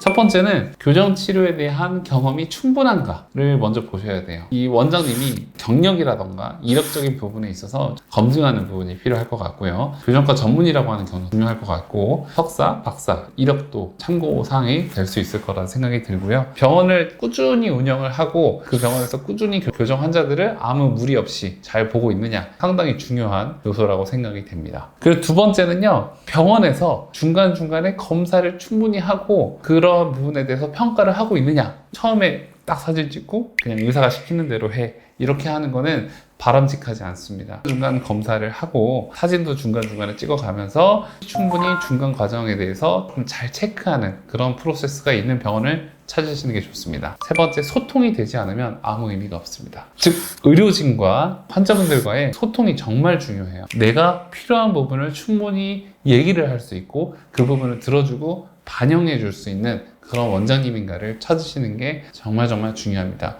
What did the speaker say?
첫 번째는 교정 치료에 대한 경험이 충분한가를 먼저 보셔야 돼요. 이 원장님이 경력이라던가 이력적인 부분에 있어서 검증하는 부분이 필요할 것 같고요. 교정과 전문이라고 하는 경우 중요할 것 같고 석사, 박사 이력도 참고 사항이 될 수 있을 거라는 생각이 들고요. 병원을 꾸준히 운영을 하고 그 병원에서 꾸준히 교- 교정 환자들을 아무 무리 없이 잘 보고 있느냐 상당히 중요한 요소라고 생각이 됩니다. 그리고 두 번째는요. 병원에서 중간중간에 검사를 충분히 하고 그런 부분에 대해서 평가를 하고 있느냐 처음에 딱 사진 찍고 그냥 의사가 시키는 대로 해 이렇게 하는 거는 바람직하지 않습니다. 중간 검사를 하고 사진도 중간중간에 찍어가면서 충분히 중간 과정에 대해서 좀 잘 체크하는 그런 프로세스가 있는 병원을 찾으시는 게 좋습니다. 세 번째, 소통이 되지 않으면 아무 의미가 없습니다. 즉, 의료진과 환자분들과의 소통이 정말 중요해요. 내가 필요한 부분을 충분히 얘기를 할 수 있고 그 부분을 들어주고 반영해 줄 수 있는 그런 원장님인가를 찾으시는 게 정말 정말 중요합니다.